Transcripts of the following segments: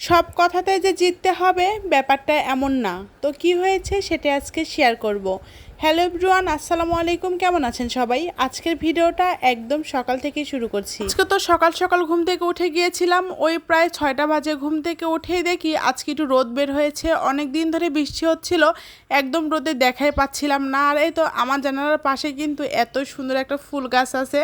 সব কথাতে যে জিততে হবে, ব্যাপারটা এমন না। তো কি হয়েছে সেটা আজকে শেয়ার করব। হ্যালো এভরিওয়ান, আসসালামু আলাইকুম। কেমন আছেন সবাই? আজকের ভিডিওটা একদম সকাল থেকে শুরু করছি। আজকে তো সকাল সকাল ঘুম থেকে উঠে গিয়েছিলাম। ওই প্রায় ছয়টা বাজে ঘুম থেকে উঠেই দেখি আজকে একটু রোদ বের হয়েছে। অনেক দিন ধরে বৃষ্টি হচ্ছিল, একদম রোদে দেখাই পাচ্ছিলাম না। আর এই তো আমার জানালার পাশে কিন্তু এত সুন্দর একটা ফুল গাছ আছে।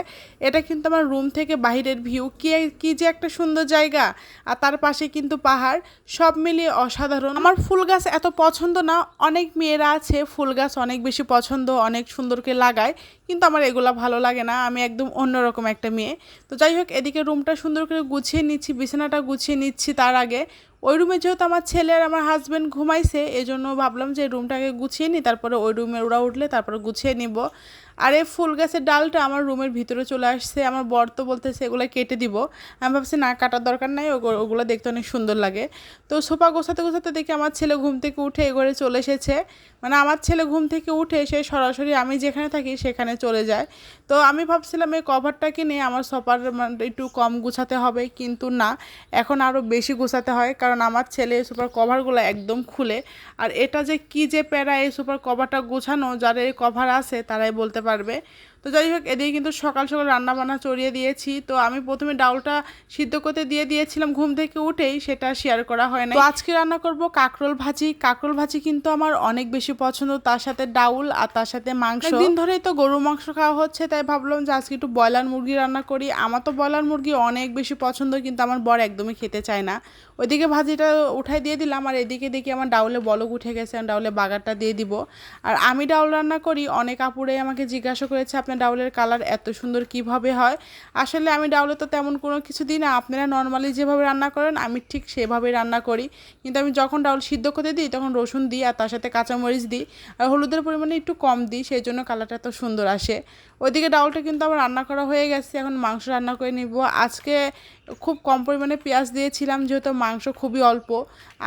এটা কিন্তু আমার রুম থেকে বাইরের ভিউ। কি কি যে একটা সুন্দর জায়গা। আর তার পাশে কিন্তু পাহাড়। সব মিলিয়ে অসাধারণ। আমার ফুল গাছ এত পছন্দ না। অনেক মেয়েরা আছে, ফুল গাছ অনেক বেশি পছন্দ, অনেক সুন্দরকে লাগায়, কিন্তু আমার এগুলো ভালো লাগে না। আমি একদম অন্যরকম একটা মেয়ে। তো যাই হোক, এদিকে রুমটা সুন্দর করে গুছিয়ে নিচ্ছি, বিছানাটা গুছিয়ে নিচ্ছি তার আগে। ওই রুমে যেহেতু আমার ছেলে আর আমার হাজব্যান্ড ঘুমাইছে এই জন্য ভাবলাম যে রুমটাকে গুছিয়ে নিই, তারপরে ওই রুমে ওরা উঠলে তারপরে গুছিয়ে নিব। আর এই ফুল গাছের ডালটা আমার রুমের ভিতরে চলে আসছে, আমার বর তো বলতেছে এগুলো কেটে দিব। আমি ভাবছি, না, কাটার দরকার নাই, ওগু- ওগুলো দেখতে অনেক সুন্দর লাগে। তো সোফা গোছাতে গোছাতে দেখি আমার ছেলে ঘুম থেকে উঠে এ ঘরে চলে এসেছে। মানে আমার ছেলে ঘুম থেকে উঠে সে সরাসরি আমি যেখানে থাকি সেখানে চলে যায়। তো আমি ভাবছিলাম এই কভারটা কিনে আমার সোফার মানে একটু কম গুছাতে হবে, কিন্তু না, এখন আরও বেশি গুছাতে হয় কারণ আমার ছেলে এই সুপার কভারগুলো একদম খুলে। আর এটা যে কি যে প্যারা এই সুপার কভারটা গোছানো, যারা এই কভার আছে, তারাই বলতে পারবে। তো যাই হোক, এদিকে কিন্তু সকাল সকাল রান্না বান্না চড়িয়ে দিয়েছি। তো আমি প্রথমে ডাউলটা সিদ্ধ করতে দিয়ে দিয়েছিলাম, ঘুম থেকে উঠেই সেটা শেয়ার করা হয় না তো আজকে রান্না করব কাকরোল ভাজি। কাকরোল ভাজি কিন্তু আমার অনেক বেশি পছন্দ, তার সাথে ডাউল আর তার সাথে মাংস। দিন ধরেই তো গরু মাংস খাওয়া হচ্ছে, তাই ভাবলাম যে আজকে একটু ব্রয়লার মুরগি রান্না করি। আমার তো ব্রয়লার মুরগি অনেক বেশি পছন্দ, কিন্তু আমার বর একদমই খেতে চায় না। ওইদিকে ভাজিটা উঠাই দিয়ে দিলাম, আর এদিকে দেখি আমার ডাউলে বলক উঠে গেছে, আমি ডাউলে বাগারটা দিয়ে দিব। আর আমি ডাউল রান্না করি, অনেক আপুরে আমাকে জিজ্ঞাসা করেছে, আপনার ডাউলের কালার এত সুন্দর কীভাবে হয়। আসলে আমি ডাউলে তো তেমন কোনো কিছু দিই না। আপনারা নর্মালি যেভাবে রান্না করেন, আমি ঠিক সেভাবেই রান্না করি। কিন্তু আমি যখন ডাউল সিদ্ধ করতে দিই, তখন রসুন দিই আর তার সাথে কাঁচামরিচ দিই। আর হলুদের পরিমাণে একটু কম দিই সেই জন্য কালারটা এত সুন্দর আসে। ওইদিকে ডাউলটা কিন্তু আমার রান্না করা হয়ে গেছে, এখন মাংস রান্না করে নিব। আজকে খুব কম পরিমাণে পেঁয়াজ দিয়েছিলাম, যেহেতু মাংস খুবই অল্প।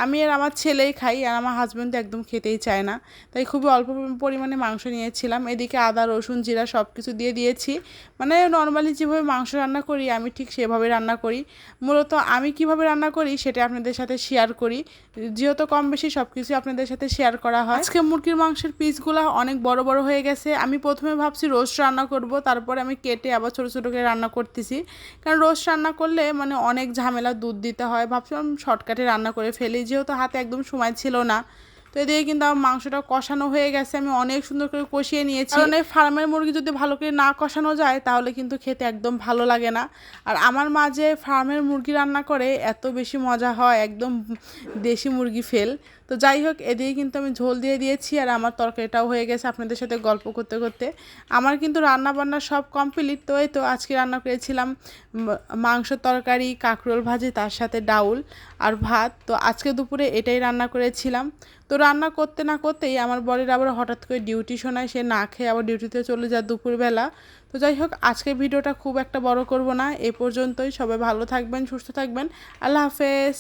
আমি আর আমার ছেলেই খাই, আর আমার হাজব্যান্ড তো একদম খেতেই চায় না। তাই খুবই অল্প পরিমাণে মাংস নিয়েছিলাম। এদিকে আদা, রসুন, জিরা সব কিছু দিয়ে দিয়েছি। মানে নর্মালি যেভাবে মাংস রান্না করি, আমি ঠিক সেভাবে রান্না করি। মূলত আমি কীভাবে রান্না করি সেটা আপনাদের সাথে শেয়ার করি। যেহেতু কম বেশি সব কিছু আপনাদের সাথে শেয়ার করা হয়। আজকে মুরগির মাংসের পিসগুলো অনেক বড় বড় হয়ে গেছে। আমি প্রথমে ভাবছি রোস্ট রান্না করব, তারপরে আমি কেটে আবার ছোটো ছোটো করে রান্না করতেছি। কারণ রোস্ট রান্না করলে মানে অনেক ঝামেলা, দুধ দিতে হয়। ভাবছিলাম শর্টকাটে রান্না করে ফেলি, যেহেতু হাতে একদম সময় ছিল না। তো এদিকে কিন্তু আমার মাংসটা কষানো হয়ে গেছে, আমি অনেক সুন্দর করে কষিয়ে নিয়েছি। কারণ এই ফার্মের মুরগি যদি ভালো করে না কষানো যায়, তাহলে কিন্তু খেতে একদম ভালো লাগে না। আর আমার মা যে ফার্মের মুরগি রান্না করে, এত বেশি মজা হয়, একদম দেশি মুরগি ফেল। তো যাই হোক, এদিকে কিন্তু আমি ঝোল দিয়ে দিয়েছি, আর আমার তরকারিটাও হয়ে গেছে আপনাদের সাথে গল্প করতে করতে। আমার কিন্তু রান্না বান্না সব কমপ্লিট তো এই তো আজকে রান্না করেছিলাম মাংস তরকারি, কাঁকরোল ভাজি, তার সাথে ডাউল আর ভাত। তো আজকে দুপুরে এটাই রান্না করেছিলাম। তো রান্না করতে না করতেই আমার বরের আবার হঠাৎ করে ডিউটি শোনায়, সে না খেয়ে আবার ডিউটিতে চলে যায় দুপুরবেলা। তো যাই হোক আজকে ভিডিওটা খুব একটা বড় করব না, এ পর্যন্তই। সবাই ভালো থাকবেন, সুস্থ থাকবেন। আল্লাহ হাফেজ।